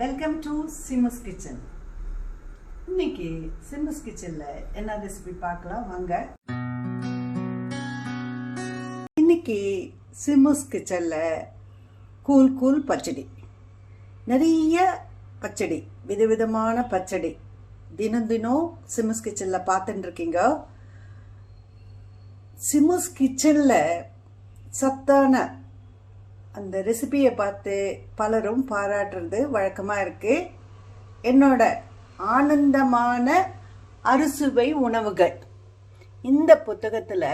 Welcome to சிம்மஸ் kitchen இன்னைக்கு சிம்மஸ் கிச்சன்ல என்ன ரெசிபி பார்க்கலாம்? வாங்க. இன்னைக்கு சிம்மஸ் கிச்சன்ல கூல் கூல் பச்சடி. நிறைய பச்சடி விதவிதமான பச்சடி. தினம் தினம் சிம்மஸ் கிச்சன்ல பார்த்துட்டு இருக்கீங்க சிம்மஸ் கிச்சன்ல சத்தான அந்த ரெசிபியை பார்த்து பலரும் பாராட்டுறது வழக்கமாக இருக்கு. என்னோட ஆனந்தமான அறுசுவை உணவுகள். இந்த புத்தகத்தில்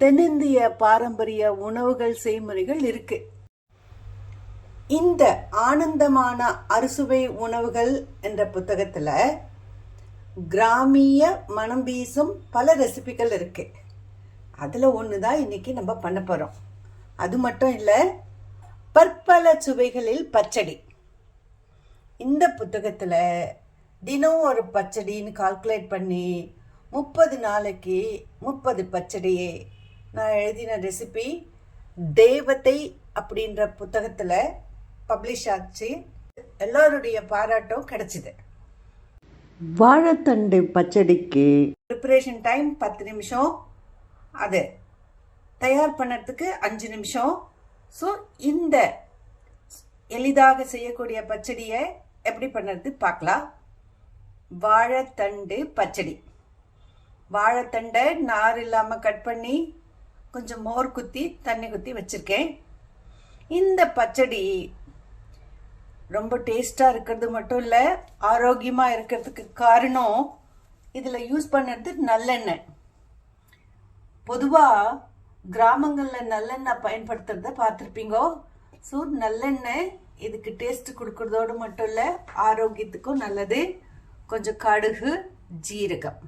தென்னிந்திய பாரம்பரிய உணவுகள் செய்முறைகள் இருக்கு. இந்த ஆனந்தமான அறுசுவை உணவுகள் என்ற புத்தகத்தில் கிராமிய மனம் வீசும் பல ரெசிபிகள் இருக்கு. அதில் ஒன்று தான் இன்னைக்கு நம்ம பண்ண போகிறோம் அது மட்டும் இல்லை பற்பல சுவைகளில் பச்சடி. இந்த புத்தகத்தில் தினம் ஒரு பச்சடின்னு கால்குலேட் பண்ணி முப்பது நாளைக்கு முப்பது பச்சடியே நான் எழுதின ரெசிபி தேவதை அப்படின்ற புத்தகத்தில் பப்ளிஷ் ஆச்சு. எல்லோருடைய பாராட்டும் கிடைச்சிது. வாழைத்தண்டு பச்சடிக்கு ப்ரிப்பரேஷன் டைம் பத்து நிமிஷம். அது தயார் பண்ணுறதுக்கு அஞ்சு நிமிஷம். ஸோ இந்த எளிதாக செய்யக்கூடிய பச்சடியை எப்படி பண்ணுறது பார்க்கலாம். வாழைத்தண்டு பச்சடி. வாழைத்தண்டை நார் இல்லாமல் கட் பண்ணி கொஞ்சம் மோர் குத்தி தண்ணி குத்தி வச்சுருக்கேன். இந்த பச்சடி ரொம்ப டேஸ்டாக இருக்கிறது மட்டும் இல்லை ஆரோக்கியமாக இருக்கிறதுக்கு காரணம் இதில் யூஸ் பண்ணுறது நல்லெண்ணெய். பொதுவாக கிராமங்களில் நல்லெண்ணெய் பயன்படுத்துறத பார்த்துருப்பீங்க? ஸோ நல்லெண்ணெய் இதுக்கு டேஸ்ட் கொடுக்கறதோடு மட்டும் இல்லை ஆரோக்கியத்துக்கும் நல்லது. கொஞ்சம் கடுகு ஜீரகம்.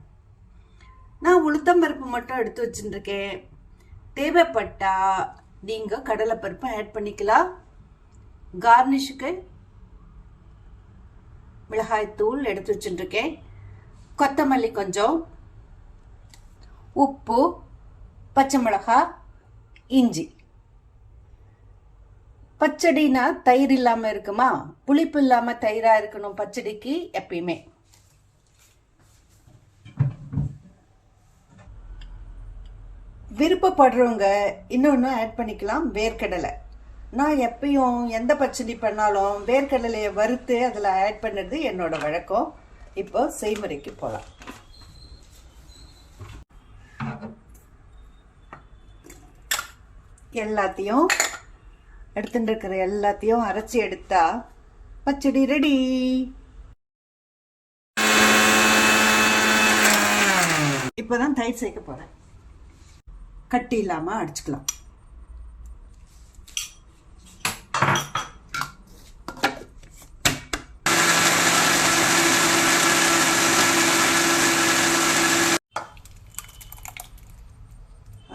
நான் உளுத்தம் பருப்பு மட்டும் எடுத்து வச்சுருக்கேன். தேவைப்பட்டா நீங்கள் கடலைப்பருப்பை ஆட் பண்ணிக்கலாம். கார்னிஷுக்கு மிளகாய்த்தூள் எடுத்து வச்சுருக்கேன். கொத்தமல்லி கொஞ்சம். உப்பு பச்சை மிளகா இஞ்சி. பச்சடினா தயிர் இல்லாமல் இருக்குமா? புளிப்பு இல்லாமல் தயிராக இருக்கணும் பச்சடிக்கு எப்பயுமே. விருப்பப்படுறவங்க இன்னொன்று ஆட் பண்ணிக்கலாம் வேர்க்கடலை. நான் எப்பயும் எந்த பச்சடி பண்ணாலும் வேர்க்கடலையை வறுத்து அதில் ஆட் பண்ணுறது என்னோட வழக்கம். இப்போ செய்முறைக்கு போகலாம் எல்லாத்தையும் எடுத்துட்டு இருக்கிற எல்லாத்தையும் அரைச்சி எடுத்தா பச்சடி ரெடி இப்போதான் தயிர் சேர்க்க போறேன். கட்டி இல்லாம அடிச்சுக்கலாம்.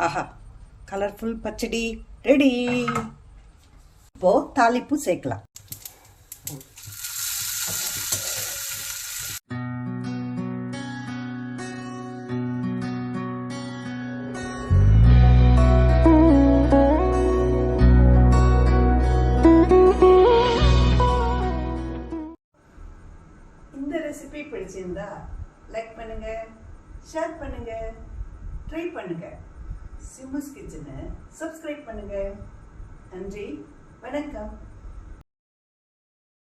ஆஹா. கலர்ஃபுல் பச்சடி ரெடி இப்போ தாளிப்பு சேர்க்கலாம். இந்த ரெசிபி பிடிச்சிருந்தா லைக் பண்ணுங்க ஷேர் பண்ணுங்க ட்ரை பண்ணுங்க. சிம்மஸ் கிச்சனை சப்ஸ்கிரைப் பண்ணுங்க. நன்றி. வணக்கம்.